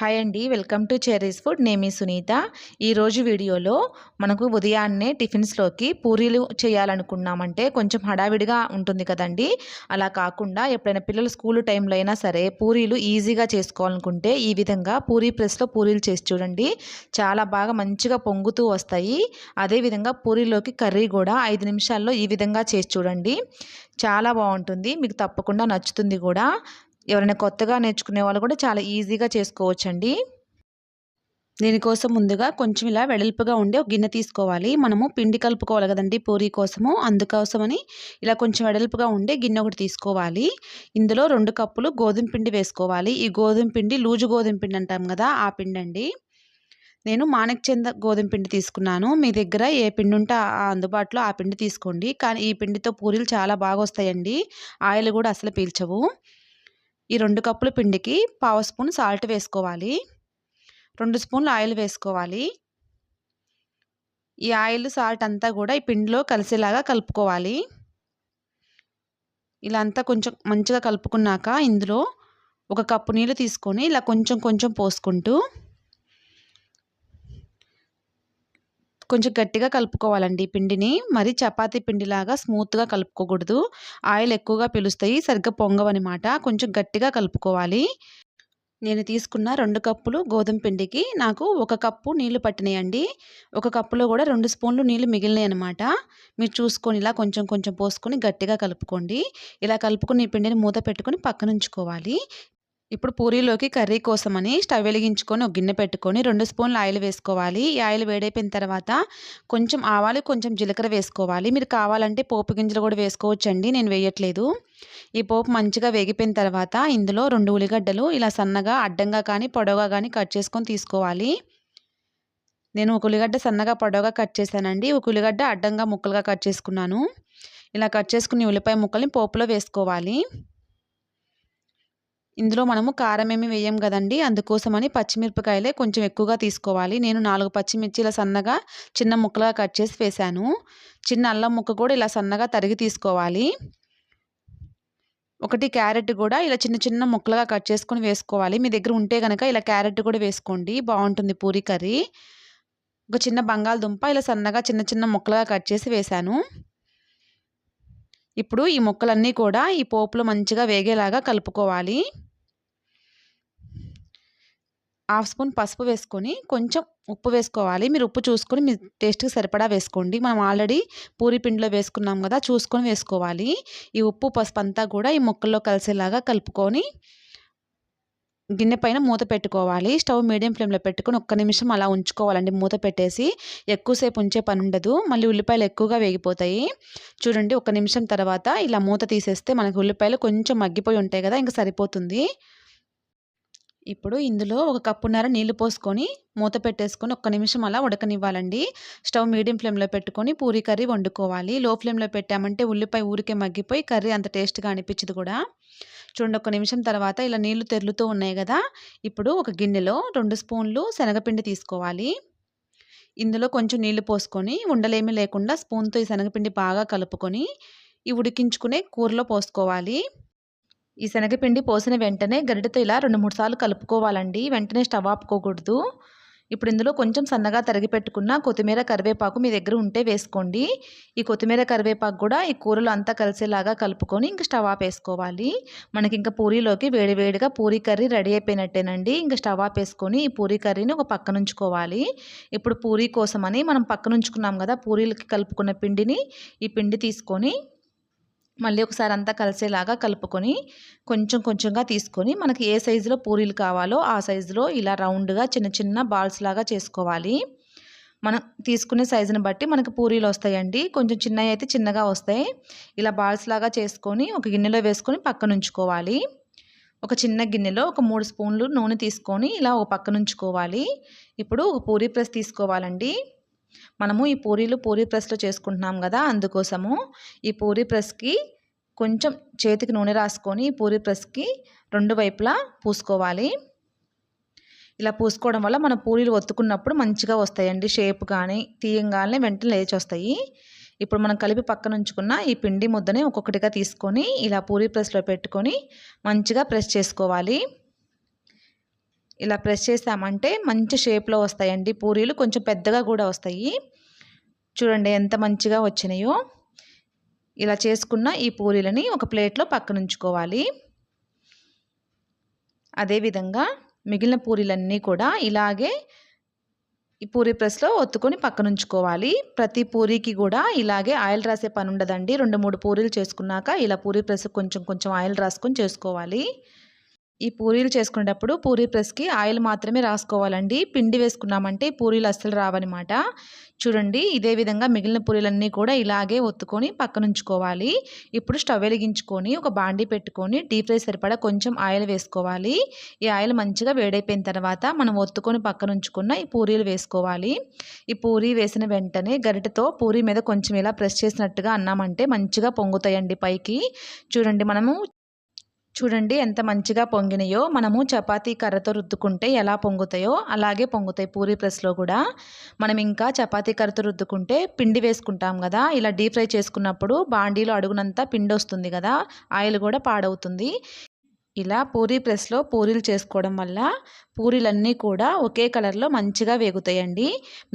Hi అండి welcome to cherries food. నేమి సునీత. ఈరోజు వీడియోలో మనకు ఉదయాన్నే టిఫిన్స్లోకి పూరీలు చేయాలనుకున్నామంటే కొంచెం హడావిడిగా ఉంటుంది కదండి. అలా కాకుండా ఎప్పుడైనా పిల్లలు స్కూల్ టైంలో అయినా సరే పూరీలు ఈజీగా చేసుకోవాలనుకుంటే ఈ విధంగా పూరీ ప్రెస్లో పూరీలు చేసి చూడండి. చాలా బాగా మంచిగా పొంగుతూ వస్తాయి. అదేవిధంగా పూరీలోకి కర్రీ కూడా ఐదు నిమిషాల్లో ఈ విధంగా చేసి చూడండి. చాలా బాగుంటుంది. మీకు తప్పకుండా నచ్చుతుంది కూడా. ఎవరైనా కొత్తగా నేర్చుకునే వాళ్ళు కూడా చాలా ఈజీగా చేసుకోవచ్చండి. దీనికోసం ముందుగా కొంచెం ఇలా వెడల్పుగా ఉండే ఒక గిన్నె తీసుకోవాలి. మనము పిండి కలుపుకోవాలి కదండి పూరి కోసము. అందుకోసమని ఇలా కొంచెం వెడల్పుగా ఉండే గిన్నె ఒకటి తీసుకోవాలి. ఇందులో రెండు కప్పులు గోధుమ పిండి వేసుకోవాలి. ఈ గోధుమ పిండి లూజు గోధుమ పిండి అంటాం కదా ఆ పిండి అండి. నేను మాణిక్ చెంద గోధుమ పిండి తీసుకున్నాను. మీ దగ్గర ఏ పిండి ఉంటే అందుబాటులో ఆ పిండి తీసుకోండి. కానీ ఈ పిండితో పూరీలు చాలా బాగా వస్తాయండి. ఆయిల్ కూడా అసలు పీల్చవు. ఈ రెండు కప్పుల పిండికి పావు స్పూన్ సాల్ట్ వేసుకోవాలి. రెండు స్పూన్లు ఆయిల్ వేసుకోవాలి. ఈ ఆయిల్ సాల్ట్ అంతా కూడా ఈ పిండిలో కలిసేలాగా కలుపుకోవాలి. ఇలా అంతా కొంచెం మంచిగా కలుపుకున్నాక ఇందులో ఒక కప్పు నీళ్ళు తీసుకొని ఇలా కొంచెం కొంచెం పోసుకుంటూ కొంచెం గట్టిగా కలుపుకోవాలండి పిండిని. మరి చపాతీ పిండిలాగా స్మూత్గా కలుపుకోకూడదు. ఆయిల్ ఎక్కువగా పిలుస్తాయి. సరిగ్గా పొంగవన్నమాట కొంచెం గట్టిగా కలుపుకోవాలి. నేను తీసుకున్న రెండు కప్పులు గోధుమ పిండికి నాకు ఒక కప్పు నీళ్ళు పట్టినాయండి. ఒక కప్పులో కూడా రెండు స్పూన్లు నీళ్ళు మిగిలినాయి అనమాట మీరు చూసుకొని ఇలా కొంచెం కొంచెం పోసుకొని గట్టిగా కలుపుకోండి. ఇలా కలుపుకుని ఈ పిండిని మూత పెట్టుకొని పక్కన ఉంచుకోవాలి. ఇప్పుడు పూరీలోకి కర్రీ కోసమని స్టవ్ వెలిగించుకొని ఒక గిన్నె పెట్టుకొని రెండు స్పూన్లు ఆయిల్ వేసుకోవాలి. ఈ ఆయిల్ వేడైపోయిన తర్వాత కొంచెం ఆవాలు కొంచెం జీలకర్ర వేసుకోవాలి. మీరు కావాలంటే పోపు గింజలు కూడా వేసుకోవచ్చండి నేను వేయట్లేదు. ఈ పోపు మంచిగా వేగిపోయిన తర్వాత ఇందులో రెండు ఉల్లిగడ్డలు ఇలా సన్నగా అడ్డంగా కానీ పొడవుగా కానీ కట్ చేసుకొని తీసుకోవాలి. నేను ఒక ఉల్లిగడ్డ సన్నగా పొడవుగా కట్ చేశానండి. ఒక ఉల్లిగడ్డ అడ్డంగా ముక్కలుగా కట్ చేసుకున్నాను. ఇలా కట్ చేసుకుని ఉల్లిపాయ ముక్కల్ని పోపులో వేసుకోవాలి. ఇందులో మనము కారం ఏమి వేయం కదండి. అందుకోసమని పచ్చిమిరపకాయలే కొంచెం ఎక్కువగా తీసుకోవాలి. నేను నాలుగు పచ్చిమిర్చిల సన్నగా చిన్న ముక్కలుగా కట్ చేసి వేశాను. చిన్న అల్లం ముక్క కూడా ఇలా సన్నగా తరిగి తీసుకోవాలి. ఒకటి క్యారెట్ కూడా ఇలా చిన్న చిన్న ముక్కలుగా కట్ చేసుకొని వేసుకోవాలి. మీ దగ్గర ఉంటే కనుక ఇలా క్యారెట్ కూడా వేసుకోండి. బాగుంటుంది పూరి కర్రీ. ఒక చిన్న బంగాళదుంప ఇలా సన్నగా చిన్న చిన్న ముక్కలుగా కట్ చేసి వేశాను. ఇప్పుడు ఈ ముక్కలన్నీ కూడా ఈ పోపులో మంచిగా వేగేలాగా కలుపుకోవాలి. హాఫ్ స్పూన్ పసుపు వేసుకొని కొంచెం ఉప్పు వేసుకోవాలి. మీరు ఉప్పు చూసుకొని మీ టేస్ట్కి సరిపడా వేసుకోండి. మనం ఆల్రెడీ పూరి పిండిలో వేసుకున్నాం కదా చూసుకొని వేసుకోవాలి. ఈ ఉప్పు పసుపు అంతా కూడా ఈ ముక్కల్లో కలిసేలాగా కలుపుకొని గిన్నె పైన మూత పెట్టుకోవాలి. స్టవ్ మీడియం ఫ్లేమ్లో పెట్టుకొని ఒక్క నిమిషం అలా ఉంచుకోవాలండి మూత పెట్టేసి. ఎక్కువసేపు ఉంచే పని ఉండదు. మళ్ళీ ఉల్లిపాయలు ఎక్కువగా వేగిపోతాయి. చూడండి ఒక నిమిషం తర్వాత ఇలా మూత తీసేస్తే మనకు ఉల్లిపాయలు కొంచెం మగ్గిపోయి ఉంటాయి కదా ఇంకా సరిపోతుంది. ఇప్పుడు ఇందులో ఒక కప్పున్నర నీళ్ళు పోసుకొని మూత పెట్టేసుకొని ఒక్క నిమిషం అలా ఉడకనివ్వాలండి. స్టవ్ మీడియం ఫ్లేమ్లో పెట్టుకొని పూరీ కర్రీ వండుకోవాలి. లో ఫ్లేమ్లో పెట్టామంటే ఉల్లిపాయ ఊరికే మగ్గిపోయి కర్రీ అంత టేస్ట్గా అనిపించదు కూడా. చూడండి ఒక నిమిషం తర్వాత ఇలా నీళ్ళు తెరులుతూ ఉన్నాయి కదా. ఇప్పుడు ఒక గిన్నెలో రెండు స్పూన్లు శనగపిండి తీసుకోవాలి. ఇందులో కొంచెం నీళ్ళు పోసుకొని ఉండలేమీ లేకుండా స్పూన్తో ఈ శనగపిండి బాగా కలుపుకొని ఈ ఉడికించుకునే కూరలో పోసుకోవాలి. ఈ శనగపిండి పోసిన వెంటనే గరిటెతో ఇలా రెండు మూడు సార్లు కలుపుకోవాలండి. వెంటనే స్టవ్ ఆపుకోకూడదు. ఇప్పుడు ఇందులో కొంచెం సన్నగా తరిగి పెట్టుకున్న కొత్తిమీర కరివేపాకు మీ దగ్గర ఉంటే వేసుకోండి. ఈ కొత్తిమీర కరివేపాకు కూడా ఈ కూరలో అంతా కలిసేలాగా కలుపుకొని ఇంక స్టవ్ వేసుకోవాలి మనకి ఇంకా పూరీలోకి వేడివేడిగా పూరీ కర్రీ రెడీ అయిపోయినట్టేనండి. ఇంకా స్టవ్ ఆపేసుకొని ఈ పూరీ కర్రీని ఒక పక్కన ఉంచుకోవాలి. ఇప్పుడు పూరీ కోసమని మనం పక్కన ఉంచుకున్నాం కదా పూరీలకి కలుపుకున్న పిండిని ఈ పిండి తీసుకొని మళ్ళీ ఒకసారి అంతా కలిసేలాగా కలుపుకొని కొంచెం కొంచెంగా తీసుకొని మనకి ఏ సైజులో పూరీలు కావాలో ఆ సైజులో ఇలా రౌండ్గా చిన్న చిన్న బాల్స్ లాగా చేసుకోవాలి. మనం తీసుకునే సైజుని బట్టి మనకు పూరీలు వస్తాయండి. కొంచెం చిన్నవి అయితే చిన్నగా వస్తాయి. ఇలా బాల్స్ లాగా చేసుకొని ఒక గిన్నెలో వేసుకొని పక్కన ఉంచుకోవాలి. ఒక చిన్న గిన్నెలో ఒక మూడు స్పూన్లు నూనె తీసుకొని ఇలా ఒక పక్కన ఉంచుకోవాలి. ఇప్పుడు ఒక పూరీ ప్రెస్ తీసుకోవాలండి. మనము ఈ పూరీలు పూరీ ప్రెస్లో చేసుకుంటున్నాం కదా అందుకోసము ఈ పూరీ ప్రెస్కి కొంచెం చేతికి నూనె రాసుకొని ఈ పూరీ ప్రెస్కి రెండు వైపులా పూసుకోవాలి. ఇలా పూసుకోవడం వల్ల మన పూరీలు ఒత్తుకున్నప్పుడు మంచిగా వస్తాయండి షేప్ కానీ తీయంగానే వెంటనే లేచి వస్తాయి ఇప్పుడు మనం కలిపి పక్కన ఉంచుకున్న ఈ పిండి ముద్దని ఒక్కొక్కటిగా తీసుకొని ఇలా పూరీ ప్రెస్లో పెట్టుకొని మంచిగా ప్రెస్ చేసుకోవాలి. ఇలా ప్రెస్ చేసామంటే మంచి షేప్లో వస్తాయండి పూరీలు. కొంచెం పెద్దగా కూడా వస్తాయి. చూడండి ఎంత మంచిగా వచ్చినాయో. ఇలా చేసుకున్న ఈ పూరీలని ఒక ప్లేట్లో పక్కన ఉంచుకోవాలి అదేవిధంగా మిగిలిన పూరీలన్నీ కూడా ఇలాగే ఈ పూరీ ప్రెస్లో ఒత్తుకొని పక్కన ఉంచుకోవాలి ప్రతి పూరీకి కూడా ఇలాగే ఆయిల్ రాసే పని ఉండదండి రెండు మూడు పూరీలు చేసుకున్నాక ఇలా పూరీ ప్రెస్ కొంచెం కొంచెం ఆయిల్ రాసుకొని చేసుకోవాలి. ఈ పూరీలు చేసుకునేటప్పుడు పూరీ ప్రెస్కి ఆయిల్ మాత్రమే రాసుకోవాలండి. పిండి వేసుకున్నామంటే పూరీలు అస్సలు రావనమాట. చూడండి ఇదే విధంగా మిగిలిన పూరీలన్నీ కూడా ఇలాగే ఒత్తుకొని పక్కన ఉంచుకోవాలి. ఇప్పుడు స్టవ్ వెలిగించుకొని ఒక బాండీ పెట్టుకొని డీప్ ఫ్రై సరిపడా కొంచెం ఆయిల్ వేసుకోవాలి. ఈ ఆయిల్ మంచిగా వేడైపోయిన తర్వాత మనం ఒత్తుకొని పక్కన ఉంచుకున్న ఈ పూరీలు వేసుకోవాలి. ఈ పూరీ వేసిన వెంటనే గరిటతో పూరీ మీద కొంచెం ఇలా ప్రెస్ చేసినట్టుగా అన్నామంటే మంచిగా పొంగుతాయండి పైకి. చూడండి మనము చూడండి ఎంత మంచిగా పొంగినాయో. మనము చపాతీ కర్రతో రుద్దుకుంటే ఎలా పొంగుతాయో అలాగే పొంగుతాయి పూరీ ప్రెస్లో కూడా. మనం ఇంకా చపాతీ కర్రతో రుద్దుకుంటే పిండి వేసుకుంటాం కదా. ఇలా డీప్ ఫ్రై చేసుకున్నప్పుడు బాండీలో అడుగునంతా పిండి వస్తుంది కదా. ఆయిల్ కూడా పాడవుతుంది. ఇలా పూరీ ప్రెస్లో పూరీలు చేసుకోవడం వల్ల పూరీలన్నీ కూడా ఒకే కలర్లో మంచిగా వేగుతాయండి.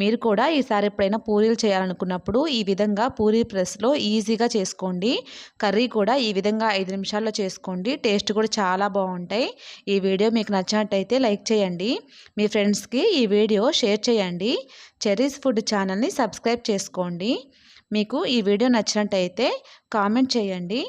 మీరు కూడా ఈసారి ఎప్పుడైనా పూరీలు చేయాలనుకున్నప్పుడు ఈ విధంగా పూరీ ప్రెస్లో ఈజీగా చేసుకోండి. కర్రీ కూడా ఈ విధంగా ఐదు నిమిషాల్లో చేసుకోండి. టేస్ట్ కూడా చాలా బాగుంటాయి. ఈ వీడియో మీకు నచ్చినట్టయితే లైక్ చేయండి. మీ ఫ్రెండ్స్కి ఈ వీడియో షేర్ చేయండి. చెరీస్ ఫుడ్ ఛానల్ని సబ్స్క్రైబ్ చేసుకోండి. మీకు ఈ వీడియో నచ్చినట్టయితే కామెంట్ చేయండి.